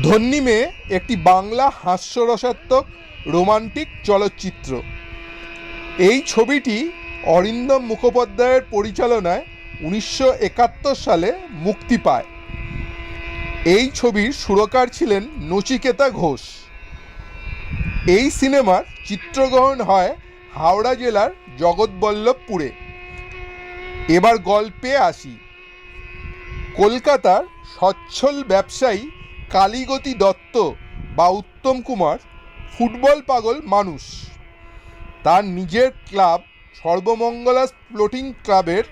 ধন্যী মেয়ে একটি বাংলা হাস্যরসাত্মক রোমান্টিক চলচ্চিত্র। এই ছবিটি অরিন্দম মুখোপাধ্যায়ের পরিচালনায় উনিশশো একাত্তর সালে মুক্তি পায়। এই ছবির সুরকার ছিলেন নচিকেতা ঘোষ। এই সিনেমার চিত্রগ্রহণ হয় হাওড়া জেলার জগৎবল্লভপুরে। এবার গল্পে আসি। কলকাতার সচ্ছল ব্যবসায়ী কালীগতি দত্ত বা উত্তম কুমার ফুটবল পাগল মানুষ। তার নিজের ক্লাব সর্বমঙ্গলা ফ্লোটিং ক্লাবের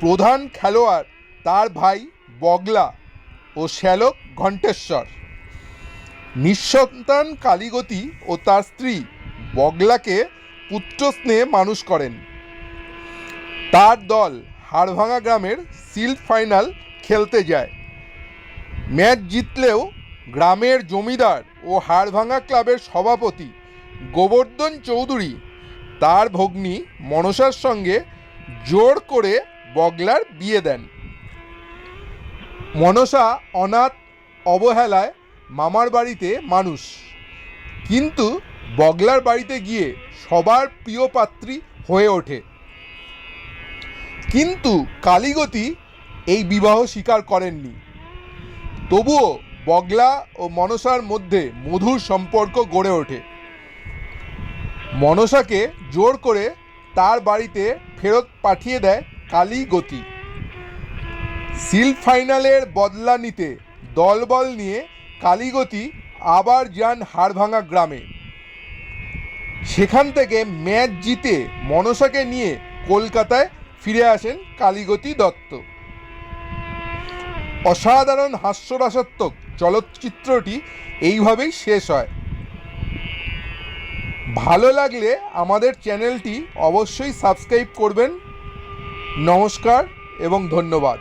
প্রধান খেলোয়াড় তার ভাই বগলা ও শ্যালক ঘণ্টেশ্বর। নিঃসন্তান কালীগতি ও তার স্ত্রী বগলাকে পুত্র স্নেহে মানুষ করেন। তার দল হাড়ভাঙা গ্রামের সিল্ড ফাইনাল খেলতে যায়। ম্যাচ জিতলেও গ্রামের জমিদার ও হাড়ভাঙা ক্লাবের সভাপতি গোবর্ধন চৌধুরী, তার ভগ্নী মনসার সঙ্গে জোর করে বগলার বিয়ে দেন। মনসা অনাথ অবহেলায় মামার বাড়িতে মানুষ। কিন্তু বগলার বাড়িতে গিয়ে সবার প্রিয় পাত্রী হয়ে ওঠে। কিন্তু কালীগতি এই বিবাহ স্বীকার করেননি। তবুও বগলা ও মনসার মধ্যে মধুর সম্পর্ক গড়ে ওঠে। মনসাকে জোর করে তার বাড়িতে ফেরত পাঠিয়ে দেয় কালীগতি। সিল ফাইনালের বদলা নিতে দলবল নিয়ে কালীগতি আবার যান হাড়ভাঙা গ্রামে। সেখান থেকে ম্যাচ জিতে মনসাকে নিয়ে কলকাতায় ফিরে আসেন কালীগতি দত্ত। অসাধারণ হাস্যরসাত্মক চলচ্চিত্রটি এইভাবেই শেষ হয়। ভালো লাগলে আমাদের চ্যানেলটি অবশ্যই সাবস্ক্রাইব করবেন। নমস্কার এবং ধন্যবাদ।